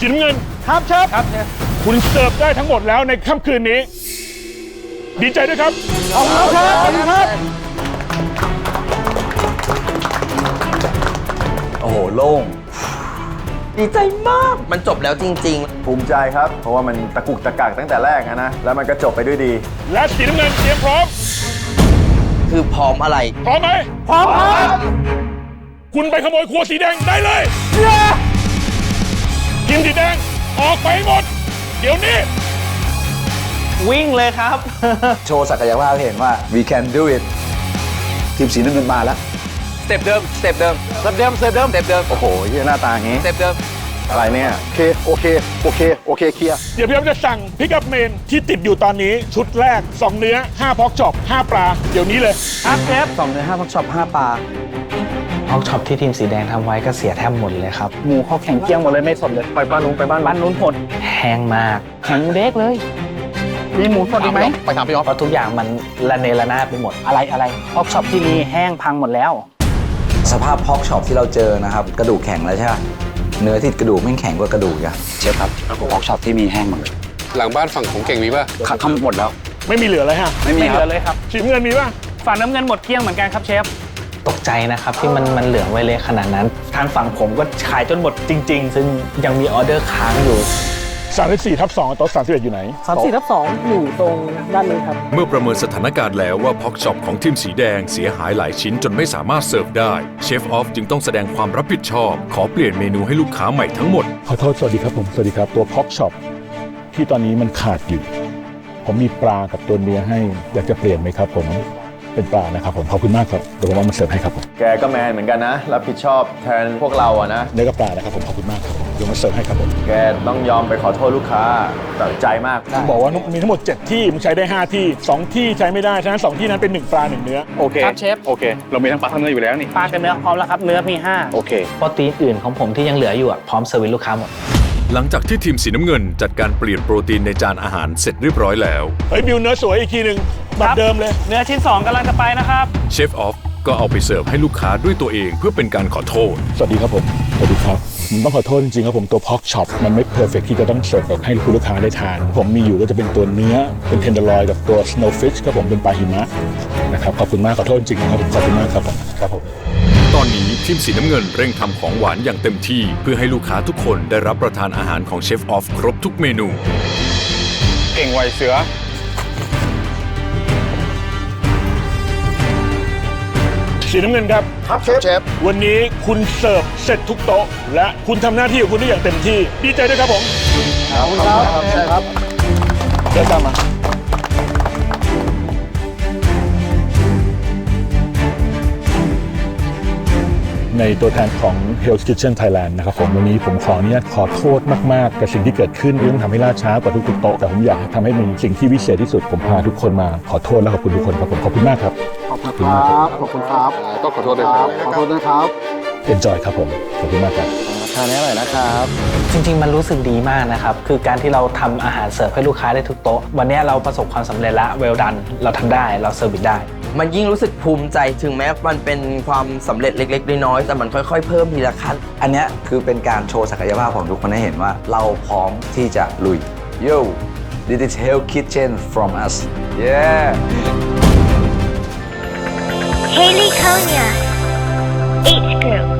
สีน้ำเงิน ครับเชฟครับเชฟคุณเสิร์ฟได้ทั้งหมดแล้วในค่ำคืนนี้ ดีใจด้วยครับ ขอบคุณครับขอบคุณครับ โอ้โห โล่ง ดีใจมาก มันจบแล้วจริง ภูมิใจครับ เพราะว่ามันตะกุกตะกักตั้งแต่แรกอะนะ แล้วมันก็จบไปด้วยดี และสีน้ำเงินเตรียมพร้อม ๆ คือพร้อมอะไร พร้อมไหม พร้อมครับ คุณไปขโมยครัวสีแดงได้เลย ทีมสีแดงออกไปให้หมด เดี๋ยวนี้ วิ่งเลยครับ โชว์ศักยภาพให้เห็นว่า we can do it ทีมสีน้ำเงินมาแล้วสเต็ปเดิมสเต็ปเดิมสเต็ปเดิมสเต็ปเดิมสเต็ปเดิมโอ้โหเหี้ยหน้าตาอย่างงี้สเต็ปเดิมอะไรเนี่ยโอเคโอเคโอเคโอเคเคลียร์เดี๋ยวพี่อ๊อฟจะสั่งพิกัพเมนที่ติดอยู่ตอนนี้ชุดแรก 2 เนื้อ 5พอกช็อป5ปลา เดี๋ยวนี้เลยครับเชฟสองเนื้อห้าพักช็อปห้าปลา ฮอกช็อปที่ทีมสีแดงทำไว้ก็เสียแทบหมดเลยครับ หมูเขาแข็งเกรียงหมดเลยไม่สดเลยไปบ้านนู้นไปบ้านบ้านนู้นหมดแห้งมาก แข็งเด็กเลย มีหมูสดอีกไหม ไปถามพี่ออฟเพราะทุกอย่างมันระเนระนาดไปหมด อะไรอะไรพอกช็อปที่นี่แห้งพังหมดแล้ว สภาพพอกช็อปที่เราเจอนะครับ กระดูกแข็งแล้วใช่ไหมเนื้อที่กระดูกไม่งแข็งกว่ากระดูกอะเชฟครับพอกช็อปที่มีแห้งหมดเลยหลังบ้านฝั่งของเก่งมีป่ะขัดทำหมดแล้ว ไม่มีเหลือเลยฮะ ไม่มีไม่คเหลืรัอบเลยครับ สีน้ำเงินมีป่ะ ฝั่งน้ำเงินหมดเกลี้ยงเหมือนกันครับเชฟ ตกใจนะครับที่มันมันเหลืองไว้เลยขนาดนั้น ทางฝั่งผมก็ขายจนหมดจริง ๆ ซึ่งยังมีออเดอร์ค้างอยู่ 34ทับ2โต๊ะ31 อยู่ไหน 3 4ทับ2อยู่ตรงด้านนี้ครับ เมื่อประเมินสถานการณ์แล้วว่าพ็อกช็อปของทีมสีแดงเสียหายหลายชิ้นจนไม่สามารถเสิร์ฟได้ เชฟออฟจึงต้องแสดงความรับผิดชอบ ขอเปลี่ยนเมนูให้ลูกค้าใหม่ทั้งหมด ขอโทษสวัสดีครับผม สวัสดีครับ ตัวพอกช็อปที่ตอนนี้มันขาดอยู่ ผมมีปลากับตัวเนื้อให้อยากจะเปลี่ยนไหมครับผม เป็นปลานะครับผมขอบคุณมากครับเดี๋ยวผมเอามาเสิร์ฟให้ครับผมแกก็แมนเหมือนกันนะ รับผิดชอบแทนพวกเราอะนะ เนื้อกับปลานะครับผมขอบคุณมากครับผมเดี๋ยวมาเสิร์ฟให้ครับผมแกต้องยอมไปขอโทษลูกค้าตัดใจมาก บอกว่ามีทั้งหมด 7 ที่มันใช้ได้ 5 ที่ 2 ที่ใช้ไม่ได้ฉะนั้น2ที่นั้นเป็น 1 ปลา 1 เนื้อ โอเคครับเชฟ โอเค เรามีทั้งปลาทั้งเนื้ออยู่แล้วนี่ปลากับเนื้อพร้อมแล้วครับเนื้อมีโอเค โปรตีนอื่นของผมที่ยังเหลืออยู่อะพร้อมเซอร์วิสลูกค้าหมด หลังจากที่ทีมสีน้ำเงินจัดการเปลี่ยนโปรตีนในจานอาหารเสร็จเรียบร้อยแล้ว เฮ้ยบิวเนื้อสวยอีกทีหนึ่งแบบเดิมเลย5เนื้อชิ้น 2กำลังจะไปนะครับ เชฟออฟก็เอาไปเสิร์ฟให้ลูกค้าด้วยตัวเองเพื่อเป็นการขอโทษ สวัสดีครับผม สวัสดีครับผมต้องขอโทษจริงๆครับผมตัวพ็อกช็อปมันไม่เพอร์เฟกที่จะต้องเสิร์ฟแบบให้คุณลูกค้าได้ทาน ผมมีอยู่ก็จะเป็นตัวเนื้อเป็นเทนเดอร์ลอยกับตัวสโนว์ฟิชครับผมเป็นปลาหิมะนะครับขอบคุณมากขอโทษจริงๆนะครับผมขอบคุณมากครับผมครับผม ตอนนี้ทีมสีน้ำเงินเร่งทำของหวานอย่างเต็มที่ เพื่อให้ลูกค้าทุกคนได้รับประทานอาหารของเชฟออฟครบทุกเมนู เก่งไวเสือ สีน้ำเงินครับ ครับเชฟเชฟวันนี้คุณเสิร์ฟเสร็จทุกโต๊ะ และคุณทำหน้าที่ของคุณได้อย่างเต็มที่ ดีใจด้วยครับผม ขอบคุณครับ ใช่ครับ เดินตามมา ในตัวแทนของ Hell's Kitchen Thailand นะครับผมวันนี้ผมขออนุญาตขอโทษมาก ๆ กับสิ่งที่เกิดขึ้นที่ต้องทำให้ล่าช้ากว่าทุกๆโต๊ะแต่ผมอยากทำให้เป็นสิ่งที่วิเศษที่สุดผมพาทุกคนมาขอโทษและขอบคุณทุกคนครับผมขอบคุณมากครับขอบคุณครับขอบคุณครับต้องขอโทษด้วยครับขอโทษนะครับ Enjoy ครับผมขอบคุณมากครับทานนี้อร่อยนะครับ จริง ๆ มันรู้สึกดีมากนะครับ คือการที่เราทำอาหารเสิร์ฟให้ลูกค้าได้ทุกโต๊ะ วันนี้เราประสบความสำเร็จแล้วเวลดัน เราทำได้ เราเซอร์วิสได้ มันยิ่งรู้สึกภูมิใจถึงแม้มันเป็นความสำเร็จเล็กๆน้อยๆแต่มันค่อยๆ เพิ่มทีละขั้น อันเนี้ยคือเป็นการโชว์ศักยภาพของทุกคนให้เห็นว่าเราพร้อมที่จะลุย Yo this is Hell Kitchen from us yeah Haley Konya, H group.